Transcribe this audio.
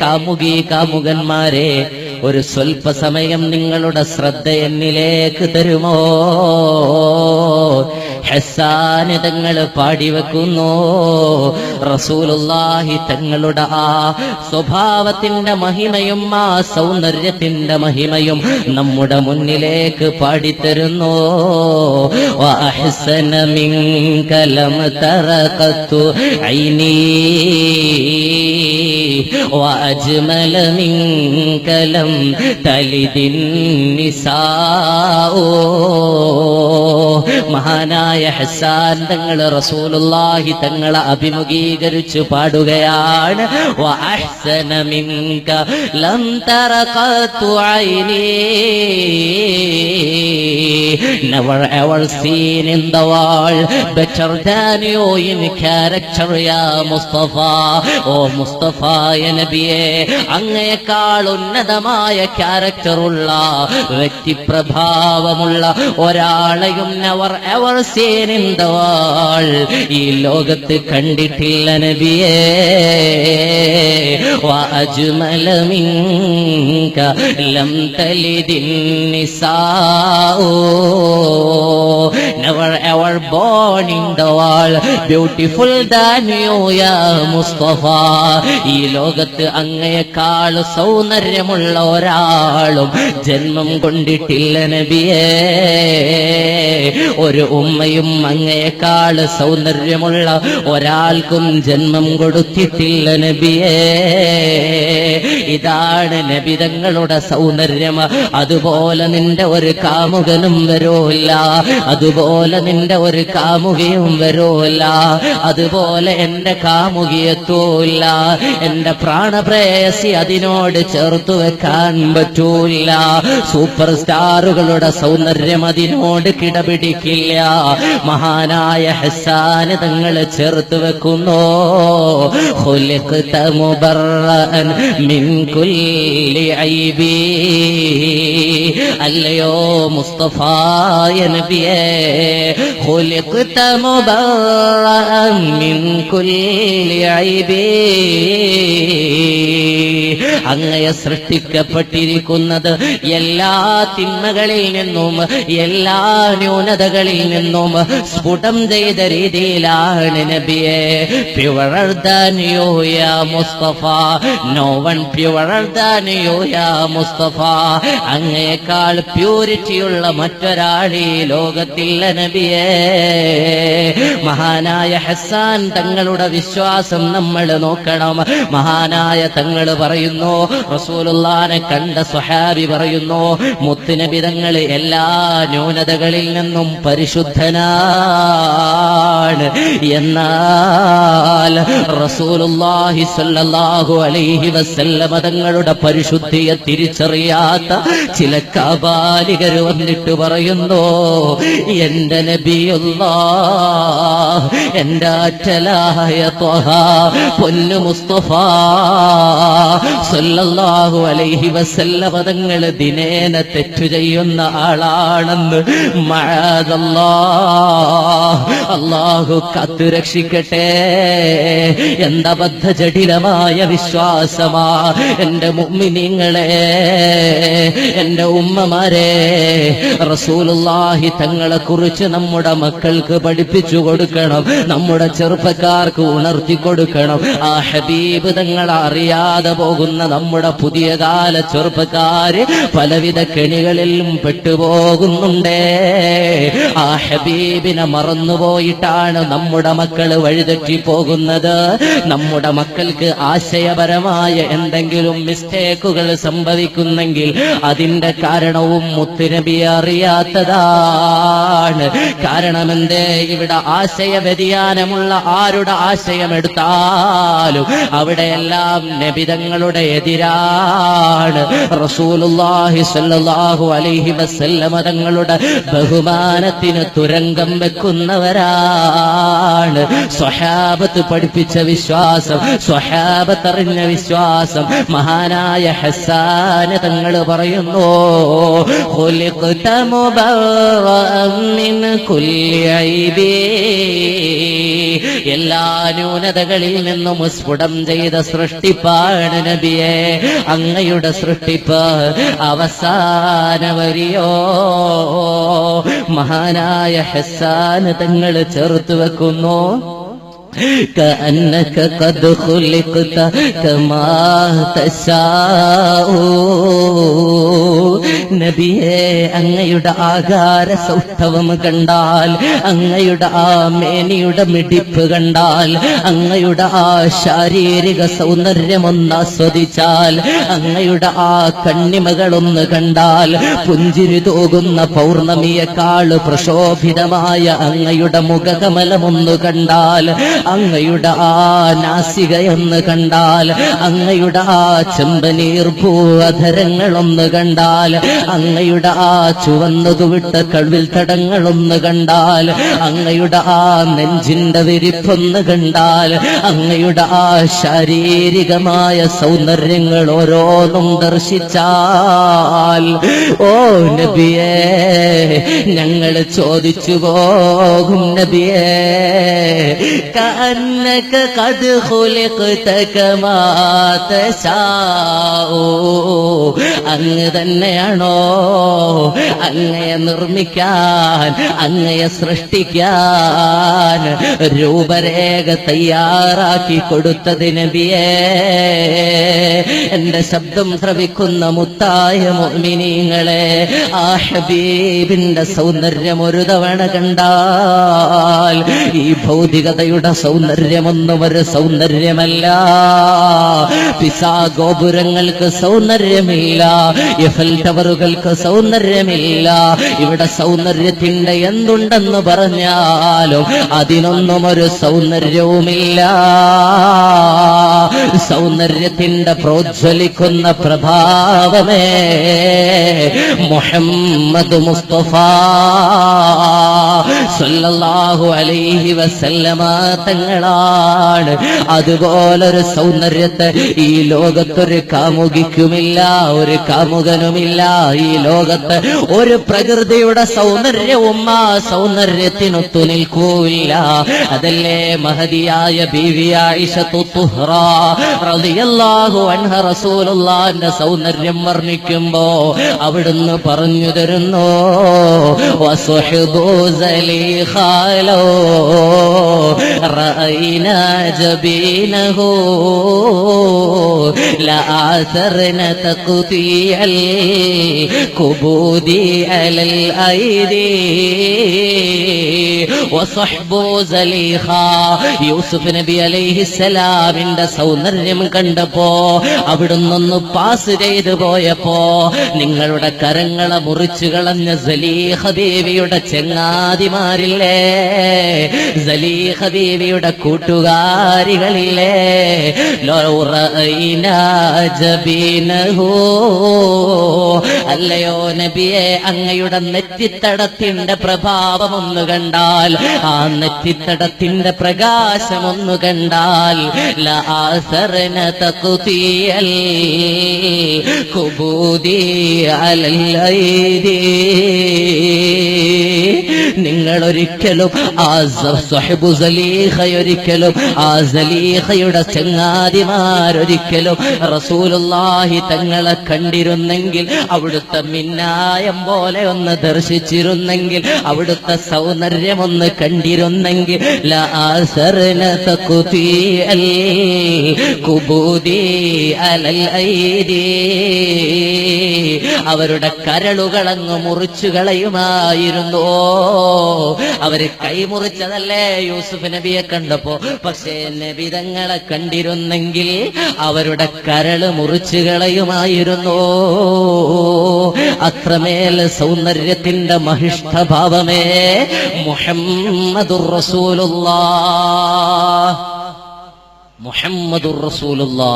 കാമുകി കാമുകന്മാരെ ഒരു സ്വൽപ്പ സമയം നിങ്ങളുടെ ശ്രദ്ധ എന്നിലേക്ക് തരുമോ? ഹസാന് തങ്ങൾ പാടിവെക്കുന്നു റസൂലുള്ളാഹി തങ്ങളുടെ ആ സ്വഭാവത്തിന്റെ മഹിമയും ആ സൗന്ദര്യത്തിന്റെ മഹിമയും നമ്മുടെ മുന്നിലേക്ക് പാടിത്തരുന്നു وأحسن منك لم تر قط عيني وأجمل منك لم تلد النساء മഹാനായ ഹസാൻ തങ്ങൾ റസൂലുള്ളാഹി തങ്ങളെ അഭിമുഖീകരിച്ചു പാടുകയാണ് وأحسن منك لم تر قط عيني never ever seen in the world better than you in character ya Mustafa ഓ മുസ്തഫ നബിയെ അങ്ങയേക്കാൾ ഉന്നതമായ ക്യാരക്ടറുള്ള വ്യക്തിപ്രഭാവമുള്ള ഒരാളെയും never ever seen in the world ഈ ലോകത്ത് കണ്ടിട്ടില്ല നബിയേ وأجمل منك لم تلد النساء never ever born in the world beautiful than you ya Mustafa ഈ ലോകത്ത് അങ്ങയേക്കാൾ സൗന്ദര്യമുള്ള ഒരാളും ജന്മം കൊണ്ടിട്ടില്ല നബിയേ ഒരു ഉമ്മയും അങ്ങയേക്കാൾ സൗന്ദര്യമുള്ള ഒരാൾക്കും ജന്മം കൊടുത്തിട്ടില്ല നബിയേ. ഇതാണ് നബിതങ്ങളുടെ സൗന്ദര്യം അതുപോലെ നിന്റെ ഒരു കാമുകനും വരൂല്ല. അതുപോലെ നിന്റെ ഒരു കാമുകയും വരൂല്ല. അതുപോലെ എന്റെ കാമുകിയെത്തൂല്ല. എന്റെ പ്രാണപ്രേയസി അതിനോട് ചേർത്തു വെക്കാൻ പറ്റൂല്ല. സൂപ്പർ സ്റ്റാറുകളുടെ സൗന്ദര്യം അതിനോട് കിടപിടിക്കില്ല മഹാനായ ഹസാന തങ്ങൾ ചേർത്ത് വെക്കുന്നു. അല്ലയോ മുസ്തഫായ നബിയേ മിൻ കുല്ലി ഐബീ. അങ്ങയെ സൃഷ്ടിക്കപ്പെട്ടിരിക്കുന്നത് എല്ലാ തിന്മകളിൽ നിന്നും എല്ലാ ന്യൂനതകളിൽ നിന്നും സ്ഫുടം ചെയ്ത രീതിയിലാണ് നബിയെ. യാ മുസ്തഫ നോ വൺ മുസ്തഫ. അങ്ങയേക്കാൾ പ്യൂരിറ്റിയുള്ള മറ്റൊരാൾ ഈ ലോകത്തില്ല നബിയേ. മഹാനായ ഹസാൻ തങ്ങളുടെ വിശ്വാസം നമ്മൾ നോക്കണം. മഹാനായ തങ്ങൾ പറയുന്നു റസൂലുള്ളാനെ കണ്ട സ്വഹാബി പറയുന്നു മുത്തുനബി തങ്ങൾ എല്ലാ ന്യൂനതകളിൽ നിന്നും പരിശുദ്ധനാണ്. എന്നാൽ റസൂലുള്ളാഹി സ്വല്ലല്ലാഹു അലൈഹി വസല്ലമ തങ്ങളുടെ പരിശുദ്ധിയെ തിരിച്ചറിയാത്ത ചില കാബാലികർ വന്നിട്ട് പറയുന്നു എന്റെ നബിയുള്ള എന്റെ അറ്റലായ പൊന്നു മുസ്തഫ സല്ലല്ലാഹു അലൈഹി വസല്ല പദങ്ങൾ ദിനേന തെറ്റു ചെയ്യുന്ന ആളാണെന്ന്. അള്ളാഹു കാത്തു രക്ഷിക്കട്ടെ. എന്തബദ്ധ ജടിലമായ വിശ്വാസമാ എന്റെ മുമ്മിനിങ്ങളെ എന്റെ ഉമ്മമാരെ. റസൂലുള്ളാഹി തങ്ങളെ കുറിച്ച് നമ്മുടെ മക്കൾക്ക് പഠിപ്പിച്ചു കൊടുക്കണം. നമ്മുടെ ചെറുപ്പക്കാർക്ക് ഉണർത്തി കൊടുക്കണം. ആ ഹബീബ് തങ്ങൾ അറിയാതെ പോകുന്ന നമ്മുടെ പുതിയ കാല ചെറുപ്പക്കാര് പലവിധ കെണികളിലും പെട്ടുപോകുന്നുണ്ടേ. ആ ഹബീബിനെ മറന്നുപോയിട്ടാണ് നമ്മുടെ മക്കൾ വഴിതെറ്റി പോകുന്നത് നമ്മുടെ മക്കൾക്ക് ആശയപരമായ എന്തെങ്കിലും മിസ്റ്റേക്കുകൾ സംഭവിക്കുന്നെങ്കിൽ അതിന്റെ കാരണവും മുത്തുനബി അറിയാത്തതാണ്. കാരണമെന്തേ? ഇവിടെ ആശയ വ്യതിയാനമുള്ള ആരുടെ ആശയം എടുത്താലും അവിടെയെല്ലാം നബിതങ്ങളുടെ എതിരാണ്. സല്ലല്ലാഹു അലൈഹി വസല്ലമ തങ്ങളുടെ ബഹുമാനത്തിന് തുരങ്കം വെക്കുന്നവരാണ്. സ്വഹാബത്ത് പഠിപ്പിച്ച വിശ്വാസം സ്വഹാബത്തറിഞ്ഞ വിശ്വാസം മഹാനായ ഹസാന തങ്ങൾ പറയുന്നു എല്ലാ ന്യൂനതകളിൽ നിന്നും സ്ഫുടം ചെയ്ത സൃഷ്ടിപ്പാണ് നബിയെ. അങ്ങയുടെ സൃഷ്ടിപ്പ് അവസാന വരിയോ മഹാനായ ഹസാൻ തങ്ങൾ ചേർത്ത് വെക്കുന്നു كأنك قد خلقت كما تشاء നബിയെ അങ്ങയുടെ ആകാര സൗഷ്ഠവം കണ്ടാൽ അങ്ങയുടെ ആ മേനിയുടെ മിടിപ്പ് കണ്ടാൽ അങ്ങയുടെ ആ ശാരീരിക സൗന്ദര്യമൊന്ന് ആസ്വദിച്ചാൽ അങ്ങയുടെ ആ കണ്ണിമകളൊന്ന് കണ്ടാൽ പുഞ്ചിരി തോകുന്ന പൗർണമിയെക്കാൾ പ്രശോഭിതമായ അങ്ങയുടെ മുഖകമലമൊന്ന് കണ്ടാൽ അങ്ങയുടെ ആ നാസികയൊന്ന് കണ്ടാൽ അങ്ങയുടെ ആ ചെമ്പനീർ ഭൂവധരങ്ങളൊന്ന് കണ്ടാൽ അങ്ങയുടെ ആ ചുവന്നതു വിട്ട കഴിവിൽ തടങ്ങളൊന്ന് കണ്ടാൽ അങ്ങയുടെ ആ നെഞ്ചിന്റെ വിരിപ്പൊന്ന് കണ്ടാൽ അങ്ങയുടെ ആ ശാരീരികമായ സൗന്ദര്യങ്ങൾ ഓരോന്നും ദർശിച്ചാൽ ഓ നബിയേ ഞങ്ങൾ ചോദിച്ചു പോകും നബിയേ കന്നക അങ്ങ് തന്നെ അങ്ങയാണോ അങ്ങയെ നിർമ്മിക്കാൻ അങ്ങയെ സൃഷ്ടിക്കാൻ രൂപരേഖ തയ്യാറാക്കി കൊടുത്തതിന് നബിയേ. എന്റെ ശബ്ദം ശ്രവിക്കുന്ന മുത്തായ മോമിനിങ്ങളെ ആ ഹബീബിന്റെ സൗന്ദര്യം ഒരു തവണ കണ്ടാൽ ഈ ഭൗതികതയുടെ സൗന്ദര്യമൊന്നും ഒരു സൗന്ദര്യമല്ല. പിസാ ഗോപുരങ്ങൾക്ക് സൗന്ദര്യമില്ല. എഫൽ ടവറുകൾക്ക് സൗന്ദര്യമില്ല. ഇവിടെ സൗന്ദര്യത്തിന്റെ എന്തുണ്ടെന്ന് പറഞ്ഞാലും അതിനൊന്നും ഒരു സൗന്ദര്യവുമില്ല. സൗന്ദര്യത്തിന്റെ പ്രോജ്വലിക്കുന്ന പ്രഭാവമേ മുഹമ്മദ് മുസ്തഫ സല്ലല്ലാഹു അലൈഹി വസല്ലമ തങ്ങളാണ്. അതുപോലൊരു സൗന്ദര്യത്തെ ഈ ലോകത്തൊരു കാമുകിക്കുമില്ല ഒരു കാമുകനുമില്ല. ഈ ലോകത്ത് ഒരു പ്രകൃതിയുടെ സൗന്ദര്യവും ആ സൗന്ദര്യത്തിനൊത്തു നിൽക്കൂല്ല അതല്ലേ മഹതിയായ ബീവി ആയിഷത്തു തുഹ്റ റളിയല്ലാഹു അൻഹ റസൂലുള്ളാഹിന്റെ സൗന്ദര്യം വർണ്ണിക്കുമ്പോ അവിടുന്ന് പറഞ്ഞു തരുന്നു വസുഹ്ബു സലീഖാലോ റഅയ്ന ജബീനഹു لآثرن تقطيع الكبود على الأيدي وصحب زليخا യൂസുഫ് നബി അലൈഹിസ്സലാമിന്റെ സൗന്ദര്യം കണ്ടപ്പോ അവിടുന്നൊന്ന് പാസ് ചെയ്തു പോയപ്പോ നിങ്ങളുടെ കരങ്ങളെ മുറിച്ചു കളഞ്ഞ സലീഹ ദേവിയുടെ ചെങ്ങാതിമാരില്ലേ സലീഹ ദേവിയുടെ കൂട്ടുകാരികളില്ലേ ലോ റഅയ്നാ ജബീനഹു അല്ലയോ നബിയെ അങ്ങയുടെ നെറ്റിത്തടത്തിന്റെ പ്രഭാവം ഒന്ന് കണ്ടാൽ ആ നെറ്റിത്തടത്തിന്റെ പ്രകാശം ഒന്ന് കണ്ടാൽ ലാസറന തകുതിയൽ അലല്ലൈദി. നിങ്ങൾ ഒരിക്കലും ആ സഹിബു സലീഹയൊരിക്കലും ആ സലീഹയുടെ ചങ്ങാതിമാരൊരിക്കലും റസൂലുള്ളാഹി തങ്ങളെ കണ്ടിരുന്നെങ്കിൽ അവിടുത്തെ മിന്നായം പോലെ ഒന്ന് ദർശിച്ചിരുന്നെങ്കിൽ അവിടുത്തെ സൗന്ദര്യം ഒന്ന് കണ്ടിരുന്നെങ്കിൽ അവരുടെ കരളുകളങ്ങ് മുറിച്ചു കളയുമായിരുന്നോ. അവർ കൈമുറിച്ചതല്ലേ യൂസുഫ് നബിയെ കണ്ടപ്പോ? പക്ഷേ നബിതങ്ങളെ കണ്ടിരുന്നെങ്കിൽ അവരുടെ കരൾ മുറിച്ചു കളയുമായിരുന്നു. അത്രമേൽ സൗന്ദര്യത്തിന്റെ മഹിഷ്ഠഭാവമേ മുഹമ്മദുർ റസൂലുള്ള മുഹമ്മദുർ റസൂലുള്ളാ